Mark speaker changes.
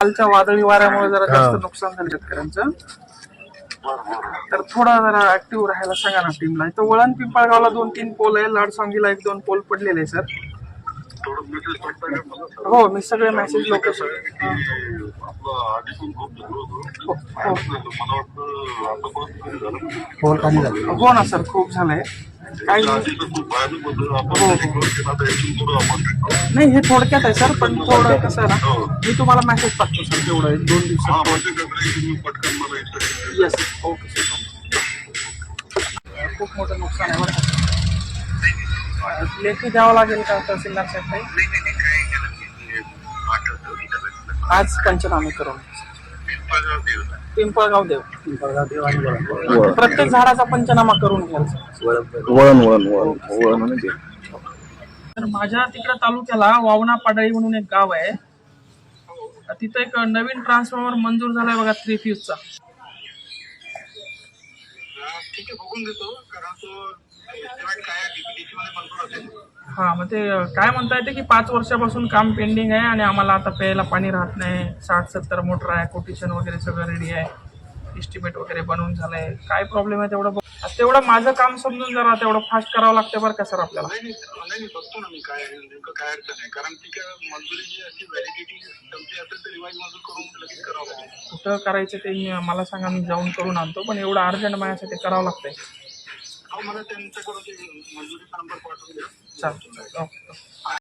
Speaker 1: कालच्या वादळी वाऱ्यामुळे जरा जास्त नुकसान झालं शेतकऱ्यांचं. तर थोडा जरा ऍक्टिव्ह राहायला सांगा ना टीमला इथं वळण पिंपळगावला दोन तीन पोल आहे. लाडसांगीला एक दोन पोल पडलेले आहे सर हो मी सगळे मेसेज लोकेशन
Speaker 2: होतं.
Speaker 1: हो
Speaker 2: मला वाटतं आता पण कमी झालं.
Speaker 3: पोल खाली झाले.
Speaker 1: हो ना सर खूप झालंय. नाही हे थोडक्यात आहे सर पण थोडं कसं आहे ना मी तुम्हाला मेसेज टाकतो सर तेवढं एक दोन दिवसात. येस ओके सर खूप मोठं नुकसान आहे बरं लेखी द्यावं लागेल का तहसीलदार साहेब काही आज पंचनामे करून. पिंपळगाव देव. प्रत्येक झाडाचा पंचनामा करून घ्याल.
Speaker 3: वळण वळण वळण. वळण आणि ते
Speaker 1: तर माझ्या तिकडे तालुक्याला वावणा पाडळी म्हणून एक गाव आहे. तिथं एक नवीन ट्रान्सफॉर्मर मंजूर झालाय बघा थ्री फ्यूजचा
Speaker 2: ठीक आहे बघून देतो कारण तो काय डीपीडीसी मध्ये मंजूर असेल.
Speaker 1: हा मग ते काय म्हणता येते की पाच वर्षापासून काम पेंडिंग आहे आणि आम्हाला आता प्यायला पाणी राहत नाही. साठ सत्तर मोटर आहे कोटेशन वगैरे सगळं रेडी आहे. इस्टिमेट वगैरे बनवून झालंय. काय प्रॉब्लेम आहे तेवढं तेवढं माझं काम समजून जरा तेवढं फास्ट करावं लागतं बरं का सर आपल्याला?
Speaker 2: नाही बघतो ना मी काय आहे, नेमकं काय अडचण आहे. कारण ती काय अशी व्हॅलिडिटी संपली असेल तर रिवाईज मंजूर करून लगेच करावं लागेल.
Speaker 1: कुठं करायचं ते मला सांगा मी जाऊन करून आणतो. पण एवढं अर्जंट माझ्यासाठी करावं लागतंय.
Speaker 2: हो मला त्यांच्याकडून ते मंजुरीचा नंबर पाठवून द्या
Speaker 1: चालतं ओके